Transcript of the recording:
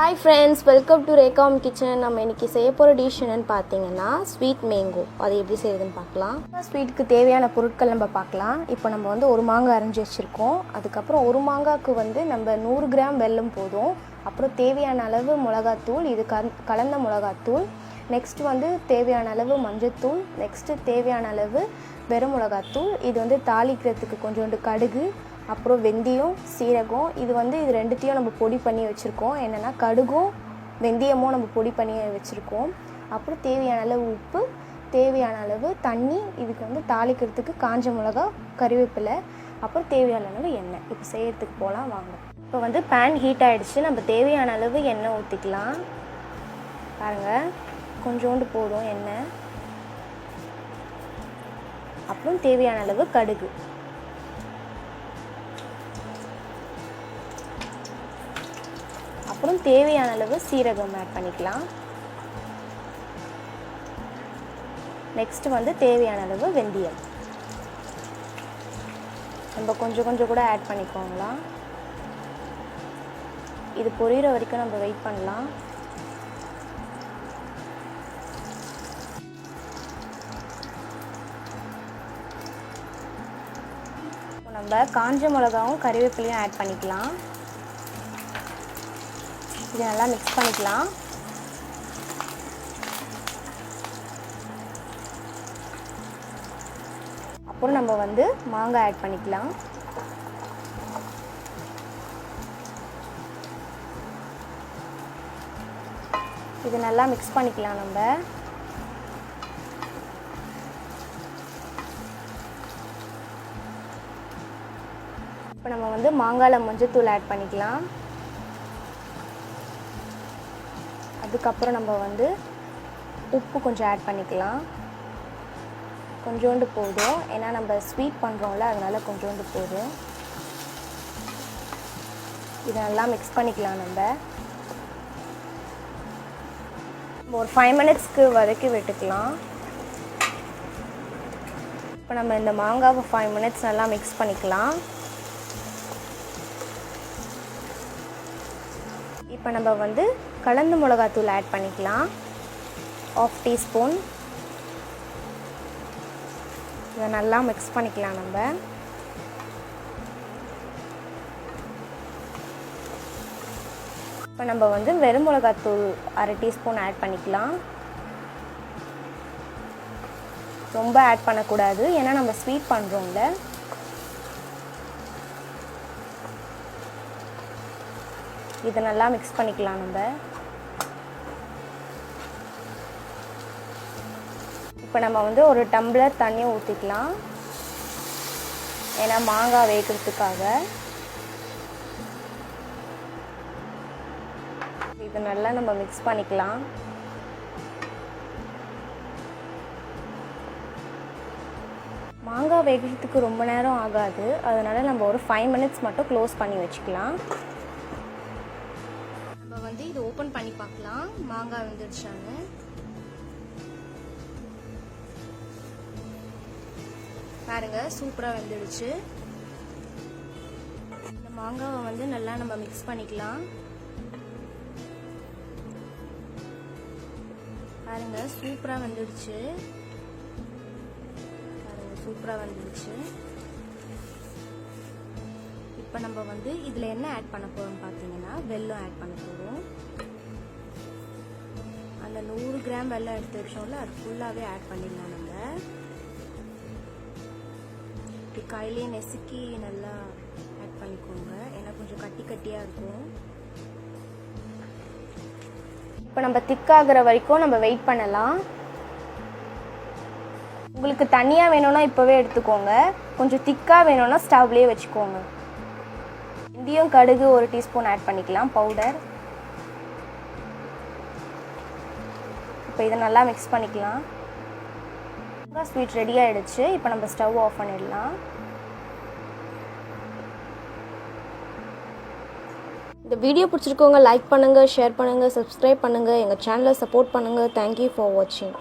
Hi friends welcome to ரேகாம் kitchen நம்ம இன்னைக்கு செய்ய போகிற டிஷ் என்னன்னு பார்த்தீங்கன்னா ஸ்வீட் மேங்கோ அது எப்படி செய்யுதுன்னு பார்க்கலாம். ஸ்வீட்டுக்கு தேவையான பொருட்கள் நம்ம பார்க்கலாம். இப்போ நம்ம வந்து ஒரு மாங்காய் அரைஞ்சி வச்சுருக்கோம். அதுக்கப்புறம் ஒரு மாங்காய்க்கு வந்து நம்ம நூறு கிராம் வெல்லம் போதும். அப்புறம் தேவையான அளவு மிளகாத்தூள் இது கல் கலந்த மிளகாத்தூள். நெக்ஸ்ட் வந்து தேவையான அளவு மஞ்சத்தூள். நெக்ஸ்ட்டு தேவையான அளவு வெறும் மிளகாத்தூள். இது வந்து தாளிக்கிறதுக்கு கொஞ்சோண்டு கடுகு. அப்புறம் வெந்தயம் சீரகம் இது வந்து இது ரெண்டுத்தையும் நம்ம பொடி பண்ணி வச்சுருக்கோம். என்னென்னா கடுகும் வெந்தயமும் நம்ம பொடி பண்ணி வச்சுருக்கோம். அப்புறம் தேவையான அளவு உப்பு தேவையான அளவு தண்ணி இதுக்கு வந்து தாளிக்கிறதுக்கு காஞ்ச மிளகா கறிவேப்பிலை அப்புறம் தேவையான அளவு எண்ணெய். இப்போ செய்கிறதுக்கு போகலாம் வாங்க. இப்போ வந்து பேன் ஹீட் ஆகிடுச்சு நம்ம தேவையான அளவு எண்ணெய் ஊற்றிக்கலாம் பாருங்கள் கொஞ்சோண்டு போதும் எண்ணெய். அப்புறம் தேவையான அளவு கடுகு. அப்புறம் தேவையான அளவு சீரகம் ஆட் பண்ணிக்கலாம். நெக்ஸ்ட் வந்து தேவையான அளவு வெந்தயம். நம்ம கொஞ்சம் கொஞ்சம் கூட ஆட் பண்ணிக்கோங்களா இது பொரியிற வரைக்கும் நம்ம வெயிட் பண்ணலாம். இப்போ நம்ம காஞ்ச மிளகாவும் கறிவேப்பிலையும் ஆட் பண்ணிக்கலாம். இது நல்லா மிக்ஸ் பண்ணிக்கலாம். அப்புறம் நம்ம வந்து மாங்காய் ஆட் பண்ணிக்கலாம். இது நல்லா மிக்ஸ் பண்ணிக்கலாம் நம்ம. இப்போ நம்ம வந்து மாங்காயில் மஞ்சத்தூள் ஆட் பண்ணிக்கலாம். அதுக்கப்புறம் நம்ம வந்து உப்பு கொஞ்சம் ஆட் பண்ணிக்கலாம். கொஞ்சோண்டு போதும். ஏன்னா நம்ம ஸ்வீட் பண்ணுறோம்ல அதனால் கொஞ்சோண்டு போதும். இதை நல்லா மிக்ஸ் பண்ணிக்கலாம் நம்ம. ஒரு ஃபைவ் மினிட்ஸ்க்கு வதக்கி விட்டுக்கலாம். இப்போ நம்ம இந்த மாங்காவை ஃபைவ் மினிட்ஸ் நல்லா மிக்ஸ் பண்ணிக்கலாம். இப்போ நம்ம வந்து கலந்து மிளகாத்தூள் ஆட் பண்ணிக்கலாம். ஆஃப் டீஸ்பூன் இதை நல்லா மிக்ஸ் பண்ணிக்கலாம் நம்ம. இப்போ நம்ம வந்து வெறும் மிளகாத்தூள் அரை டீஸ்பூன் ஆட் பண்ணிக்கலாம். ரொம்ப ஆட் பண்ணக்கூடாது. ஏன்னா நம்ம ஸ்வீட் பண்ணுறோம்ல இதை நல்லா மிக்ஸ் பண்ணிக்கலாம் நம்ம. இப்போ நம்ம வந்து ஒரு டம்ளர் தண்ணி ஊற்றிக்கலாம் ஏன்னா மாங்காய் வேகிறதுக்காக. இது நல்லா நம்ம மிக்ஸ் பண்ணிக்கலாம். மாங்காய் வேகிறதுக்கு ரொம்ப நேரம் ஆகாது. அதனால் நம்ம ஒரு ஃபைவ் மினிட்ஸ் மட்டும் க்ளோஸ் பண்ணி வச்சுக்கலாம். மாங்காய் வந்துடுச்சாங்க பாருங்க சூப்பராக வெந்துடுச்சு இந்த மாங்காவை வந்து நல்லா நம்ம மிக்ஸ் பண்ணிக்கலாம். பாருங்க சூப்பராக வந்துடுச்சு பாருங்க சூப்பராக வந்துடுச்சு இப்போ நம்ம வந்து இதில் என்ன ஆட் பண்ண போகிறோம் பார்த்தீங்கன்னா வெல்லம் ஆட் பண்ண போகிறோம் அந்த நூறு கிராம் வெள்ளம் எடுத்து வச்சோம்ல அது ஃபுல்லாகவே ஆட் பண்ணிடலாம் நம்ம. இப்படி கையிலே நெசுக்கி நல்லா ஆட் பண்ணிக்கோங்க. ஏன்னா கொஞ்சம் கட்டி கட்டியாக இருக்கும். இப்போ நம்ம திக்காகிற வரைக்கும் நம்ம வெயிட் பண்ணலாம். உங்களுக்கு தனியாக வேணும்னா இப்போவே எடுத்துக்கோங்க. கொஞ்சம் திக்காக வேணும்னா ஸ்டவ்லேயே வச்சுக்கோங்க. இந்தியும் கடுகு ஒரு டீஸ்பூன் ஆட் பண்ணிக்கலாம். பவுடர் இப்போ இதை நல்லா மிக்ஸ் பண்ணிக்கலாம். ஸ்வீட் ரெடி ஆகிடுச்சு இப்போ நம்ம ஸ்டவ் ஆஃப் பண்ணிடலாம். இந்த வீடியோ பிடிச்சிருக்கவங்க லைக் பண்ணுங்கள் ஷேர் பண்ணுங்கள் சப்ஸ்கிரைப் பண்ணுங்கள் எங்கள் சேனலை சப்போர்ட் பண்ணுங்கள் தேங்க்யூ ஃபார் வாட்சிங்